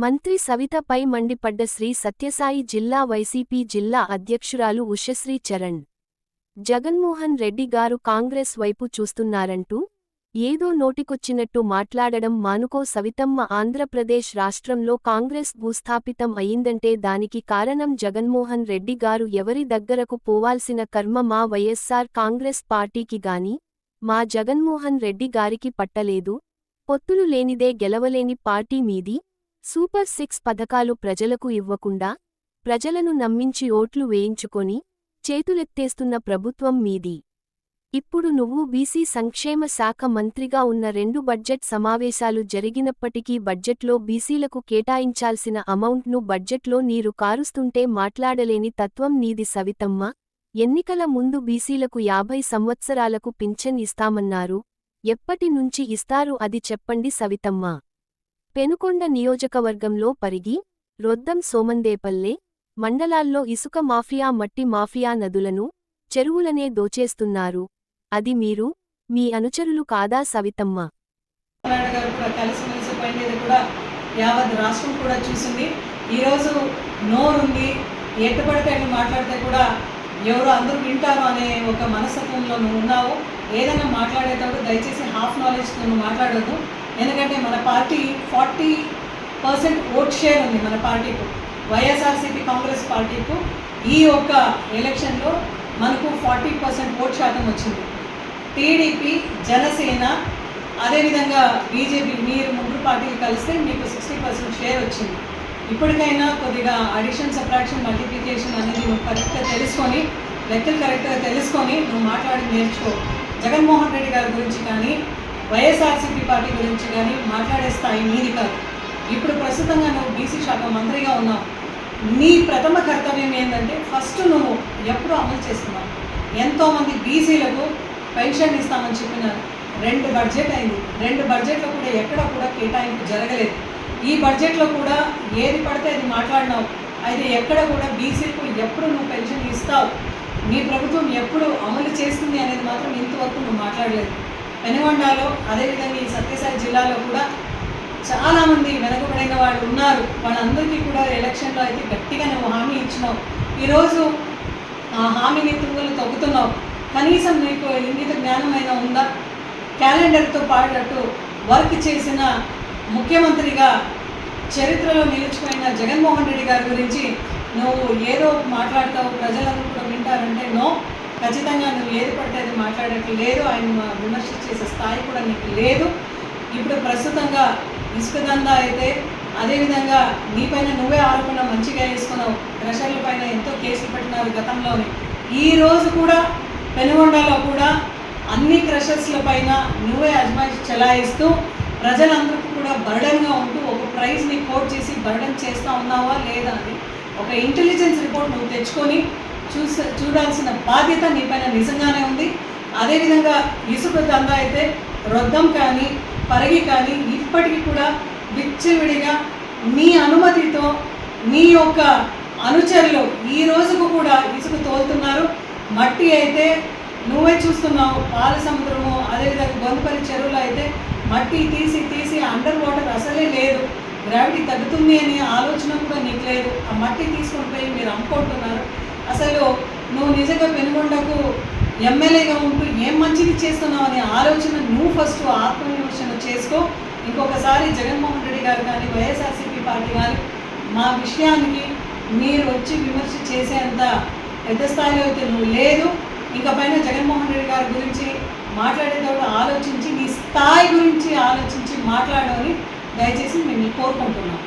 మంత్రి సవితపై మండిపడ్డ శ్రీ సత్యసాయి జిల్లా వైసీపీ జిల్లా అధ్యక్షురాలు ఉషశ్రీ చరణ్. జగన్మోహన్ రెడ్డి గారు కాంగ్రెస్ వైపు చూస్తున్నారంటూ ఏదో నోటికొచ్చినట్టు మాట్లాడడం మానుకో సవితమ్మ ఆంధ్రప్రదేశ్ రాష్ట్రంలో కాంగ్రెస్ భూస్థాపితం అయిందంటే దానికి కారణం జగన్మోహన్ రెడ్డి గారు ఎవరి దగ్గరకు పోవాల్సిన కర్మ మా వైఎస్సార్ కాంగ్రెస్ పార్టీకి గాని మా జగన్మోహన్ రెడ్డి గారికి పట్టలేదు పొత్తులు లేనిదే గెలవలేని పార్టీ మీది సూపర్ సిక్స్ పథకాలు ప్రజలకు ఇవ్వకుండా ప్రజలను నమ్మించి ఓట్లు వేయించుకొని చేతులెత్తేస్తున్న ప్రభుత్వం మీది. ఇప్పుడు నువ్వు బీసీ సంక్షేమ శాఖ మంత్రిగా ఉన్న రెండు బడ్జెట్ సమావేశాలు జరిగినప్పటికీ బడ్జెట్లో బీసీలకు కేటాయించాల్సిన అమౌంట్ను బడ్జెట్లో నీరు కారుస్తుంటే మాట్లాడలేని తత్వం నీది సవితమ్మ. ఎన్నికల ముందు బీసీలకు యాభై సంవత్సరాలకు పింఛన్ ఇస్తామన్నారు. ఎప్పటి నుంచి ఇస్తారు అది చెప్పండి సవితమ్మ. పెనుకొండ నియోజకవర్గంలో పరిగి రొద్దం సోమందేపల్లె మండలాల్లో ఇసుక మాఫియా మట్టి మాఫియా నదులను చెరువులనే దోచేస్తున్నారు. అది మీరు మీ అనుచరులు కాదా సవితమ్మ? యావత్ రాష్ట్రం కూడా చూసింది. ఈరోజు నోరుంది ఎట్టుపడితే మాట్లాడితే కూడా ఎవరు అందరూ వింటారు అనే ఒక మనస్తత్వంలో నువ్వు ఉన్నావు. ఏదైనా మాట్లాడేటప్పుడు దయచేసి హాఫ్ నాలెడ్జ్ నువ్వు మాట్లాడొద్దు. ఎందుకంటే మన party forty percent vote share ఉంది మన పార్టీకు. వైఎస్ఆర్సీపీ కాంగ్రెస్ పార్టీకు ఈ ఒక్క ఎలక్షన్లో మనకు ఫార్టీ పర్సెంట్ ఓట్ శాతం వచ్చింది. టీడీపీ జనసేన అదేవిధంగా బీజేపీ మీరు ముగ్గురు పార్టీలు కలిస్తే మీకు సిక్స్టీ పర్సెంట్ షేర్ వచ్చింది. ఇప్పటికైనా కొద్దిగా అడిషన్ సబ్ట్రాక్షన్ మల్టిప్లికేషన్ అనేది నువ్వు కరెక్ట్గా తెలుసుకొని లెక్కలు కరెక్ట్గా తెలుసుకొని నువ్వు మాట్లాడి నేర్చుకో. జగన్మోహన్ రెడ్డి గారి గురించి కానీ వైఎస్ఆర్సీపీ పార్టీ గురించి కానీ మాట్లాడే స్థాయి నీది కాదు. ఇప్పుడు ప్రస్తుతంగా నువ్వు బీసీ శాఖ మంత్రిగా ఉన్నావు. నీ ప్రథమ కర్తవ్యం ఏంటంటే ఫస్ట్ నువ్వు ఎప్పుడు అమలు చేస్తున్నావు. ఎంతోమంది బీసీలకు పెన్షన్ ఇస్తామని చెప్పిన రెండు బడ్జెట్ అయింది. రెండు బడ్జెట్లో కూడా ఎక్కడ కూడా కేటాయింపు జరగలేదు. ఈ బడ్జెట్లో కూడా ఏది పడితే అది మాట్లాడినావు. అయితే ఎక్కడ కూడా బీసీలకు ఎప్పుడు నువ్వు పెన్షన్ ఇస్తావు? నీ ప్రభుత్వం ఎప్పుడు అమలు చేస్తుంది అనేది మాత్రం ఇంతవరకు నువ్వు మాట్లాడలేదు. పెనుగొండలో అదేవిధంగా ఈ సత్యసాయి జిల్లాలో కూడా చాలామంది వెనకబడిన వాళ్ళు ఉన్నారు. వాళ్ళందరికీ కూడా ఎలక్షన్లో అయితే గట్టిగా నువ్వు హామీ ఇచ్చినావు. ఈరోజు ఆ హామీని తుంగులు తొక్కుతున్నావు. కనీసం నీకు ఇంగిత జ్ఞానమైనా ఉందా? క్యాలెండర్తో పాటు వర్క్ చేసిన ముఖ్యమంత్రిగా చరిత్రలో నిలిచిపోయిన జగన్మోహన్ రెడ్డి గారి గురించి నువ్వు ఏదో మాట్లాడతావు ప్రజలందరూ కూడా వింటారంటే నో. ఖచ్చితంగా నువ్వు ఏది పడితే అది మాట్లాడటం లేదు. ఆయన విమర్శ చేసే స్థాయి కూడా నీకు లేదు. ఇప్పుడు ప్రస్తుతంగా ఇసుక దందా అయితే అదేవిధంగా నీపైన నువ్వే ఆరోపణ మంచిగా వేసుకున్నావు. క్రషర్ల పైన ఎంతో కేసులు పెట్టినారు గతంలోనే. ఈ రోజు కూడా పెనుగొండలో కూడా అన్ని క్రషర్స్ల పైన నువ్వే అజమాయిషి చెలాయిస్తూ ప్రజలందరికీ కూడా బర్డన్గా ఉంటూ ఒక ప్రైజ్ని కోట్ చేసి బర్డన్ చేస్తూ ఉన్నావా లేదా అని ఒక ఇంటెలిజెన్స్ రిపోర్ట్ నువ్వు తెచ్చుకొని చూస చూడాల్సిన బాధ్యత నీపైన నిజంగానే ఉంది. అదేవిధంగా ఇసుక దందా అయితే రొద్దం కానీ పరిగి కానీ ఇప్పటికీ కూడా విచ్చివిడిగా నీ అనుమతితో నీ యొక్క అనుచరులు ఈ రోజుకు కూడా ఇసుక తోలుతున్నారు. మట్టి అయితే నువ్వే చూస్తున్నావు పాల సముద్రము అదేవిధంగా గొంతుపల్లి చెరువులో అయితే మట్టి తీసి తీసి అండర్ వాటర్ అసలే లేదు. గ్రావిటీ తగ్గుతుంది అనే ఆలోచన కూడా నీకు లేదు. ఆ మట్టి తీసుకొని పోయి మీరు అమ్ముకుంటున్నారు. అసలు నువ్వు నిజంగా పెనుగొండకు ఎమ్మెల్యేగా ఉంటూ ఏం మంచిది చేస్తున్నావు అనే ఆలోచన నువ్వు ఫస్ట్ ఆత్మవిమర్శన చేసుకో. ఇంకొకసారి జగన్మోహన్ రెడ్డి గారు కానీ వైఎస్ఆర్సీపీ పార్టీ కానీ మా విషయానికి మీరు వచ్చి విమర్శ చేసేంత పెద్ద స్థాయిలో అయితే నువ్వు లేదు. ఇంకా పైన జగన్మోహన్ రెడ్డి గారి గురించి మాట్లాడేటప్పుడు ఆలోచించి నీ స్థాయి గురించి ఆలోచించి మాట్లాడమని దయచేసి మేము కోరుకుంటున్నాం.